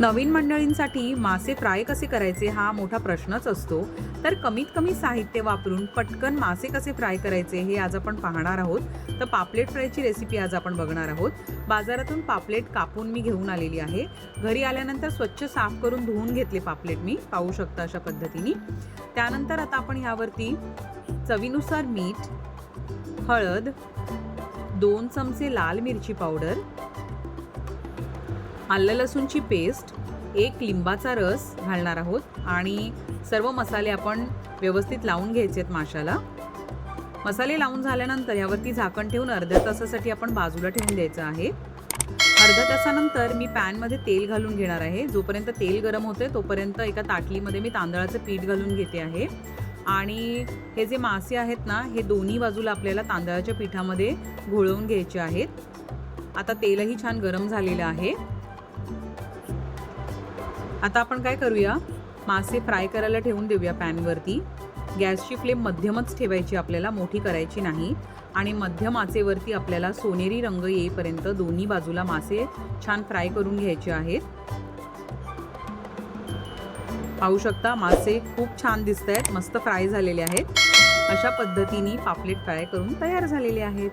नवीन मंडळींसाठी मासे फ्राय कसे करायचे हा मोठा प्रश्नच असतो. तर कमीत कमी साहित्य वापरून पटकन मासे कसे फ्राय करायचे हे आज आपण पाहणार आहोत. तर पापलेट फ्रायची रेसिपी आज आपण बघणार आहोत. बाजारातून पापलेट कापून मी घेऊन आलेली आहे. घरी आल्यानंतर स्वच्छ साफ करून धुवून घेतले पापलेट मी. पाहू शकता अशा पद्धतीने. त्यानंतर आता आपण ह्यावरती चवीनुसार मीठ हळद दोन चमचे लाल मिरची पावडर आलं लसूणची पेस्ट एक लिंबाचा रस घालणार आहोत आणि सर्व मसाले आपण व्यवस्थित लावून घ्यायचे आहेत माशाला. मसाले लावून झाल्यानंतर यावरती झाकण ठेवून अर्ध्या तासासाठी आपण बाजूला ठेवून द्यायचं आहे. अर्ध्या तासानंतर मी पॅनमध्ये तेल घालून घेणार आहे. जोपर्यंत तेल गरम होते तोपर्यंत एका ताटलीमध्ये मी तांदळाचं पीठ घालून घेते आहे. आणि हे जे मासे आहेत ना हे दोन्ही बाजूला आपल्याला तांदळाच्या पिठामध्ये घोळवून घ्यायचे आहेत. आता तेलही छान गरम झालेलं आहे. आता आपण काय करूया? मासे फ्राय करायला ठेवून देऊया पॅनवरती गॅसची फ्लेम मध्यमच ठेवायची आपल्याला मोठी करायची नाही. आणि मध्यम आचेवरती आपल्याला सोनेरी रंग येईपर्यंत दोन्ही बाजूला मासे छान फ्राय करून घ्यायचे आहेत. पाहू शकता मासे खूप छान दिसत आहेत मस्त फ्राय झालेले आहेत. अशा पद्धतीने पापलेट फ्राय करून तयार झालेले आहेत.